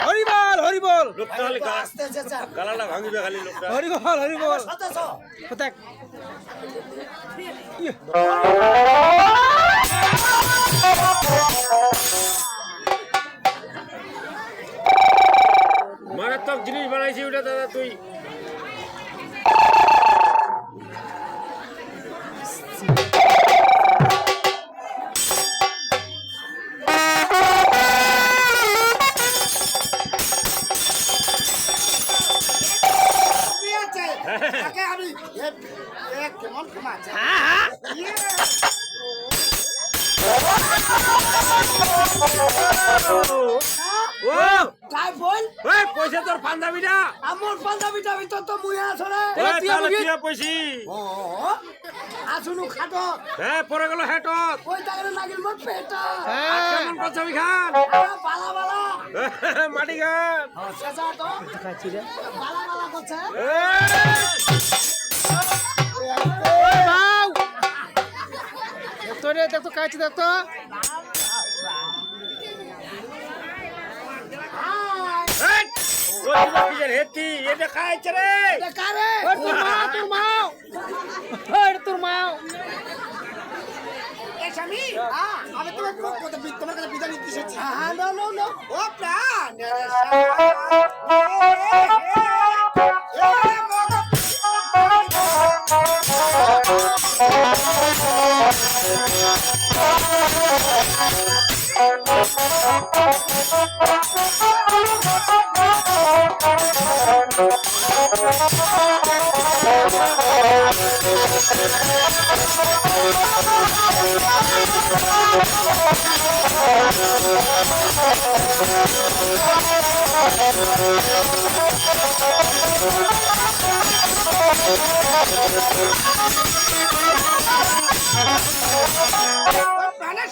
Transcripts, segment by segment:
হরিবল হরিবল হরিবল হরিবল মারাত্মক জিনিস বানাইছি ওটা দাদা তুই। তাকে আমি এ এ কেমন ঘুমাচ্ছে? ও। তাই বল এই পয়সা তোর পাঞ্জাবিটা? আমার পাঞ্জাবিটা ভিতর তো মুই আসলে এই, তুই পয়সি? ও আসুনু খাটো। হ্যাঁ পরে গেল হেটত। ওই লাগিল মোর পেটা হ্যাঁ। কেমন পাঞ্জাবি খান? বালা বালা মাটি চেঁচা তো। খাচ্ছি রে। বালা বালা করছে। ওই বাউ! দেখতো রে দেখতো খাচ্ছি দেখতো। হেতি এটা খাইছে রে। কারে? তোর মা তোর মাও স্বামী আমি তোমার তোমার কাছে বিদায় নিতে এসেছি হ্যাঁ নো নো নো। ও প্রাণ! প্রাণের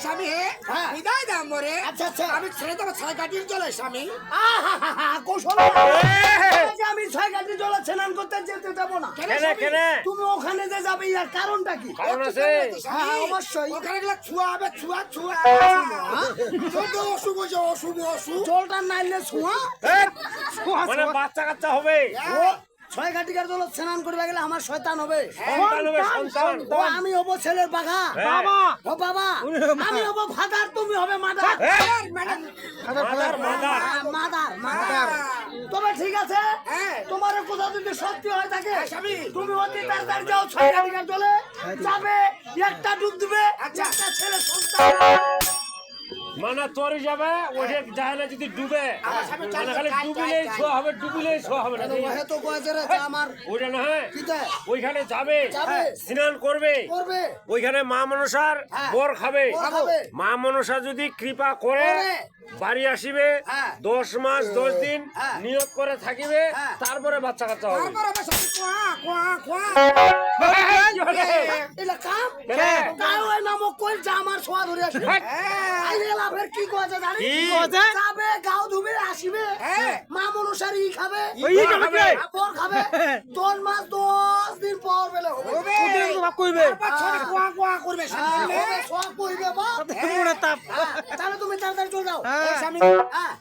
স্বামী বিদায় দাম মরে। আচ্ছা আচ্ছা। আমি ছেড়ে দেবো ছয় কাটির জলে স্বামী। কৌশল। যে আমি ছয় কাটির জলে স্নান করতে যেতে দেবো না। কেনে কেনে? তুমি যে যাবে ইয়ার কারণটা কি? কারণ আছে। হ্যাঁ অবশ্যই। ওখানে গেলে ছুয়া হবে ছুয়া ছুয়া। ছোট অশুভ যে অশুভ অশুভ। জলটা নাইলে ছুয়া? এই, মানে বাচ্চা কাচ্চা হবে। ও ছয় ঘাটিকার স্নান করবে গেলে আমার শয়তান হবে। সন্তান ও আমি হব ছেলের বাঘা। বাবা। ও বাবা আমি হব ফাদার তুমি হবে মাদার। Mother mother. মাদার তবে ঠিক আছে? তোমার কোথাও যদি সত্যি হয় থাকে তুমি অতি তাড়াতাড়ি যাও ছয় ঘাটিকার জলে যাবে একটা ডুব দিবে একটা ছেলে সন্তান। মানে তোর যাবে ওঠে যায় না যদি ডুবে মানে খালি ডুবিলেই ছোঁয়া হবে ডুবিলেই ছোঁয়া হবে না তো আমার ওইটা না হয় ওইখানে যাবে। স্নান করবে ওইখানে মা মনসার হ্যাঁ। বর খাবে মা মনসা যদি কৃপা করে। বাড়ি আসিবে হ্যাঁ। দশ মাস দশ দিন হ্যাঁ। নিয়োগ করে থাকিবে। তারপরে বাচ্চা কাচ্চা হবে আমার ছোঁয়া ধরে আসবে। আই গেলা ফের কি কইছে জানি? যাবে গাও ধুবে আসিবে। মা মনুষার ই খাবে। ওই খাবে। কে? আপর খাবে। তোর মাস দশ দিন পর বেলে হবে। কুদিন তো বাপ কইবে। কোয়া কোয়া করবে হবে কইবে বাপ। তাপ। তাহলে তুমি তাড়াতাড়ি চলে যাও। হ্যাঁ।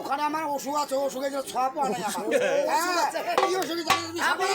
ওখানে আমার অসুখ আছে অসুখে যে ছ পাওয়া নাই আমার কি অসুখ জানি তুমি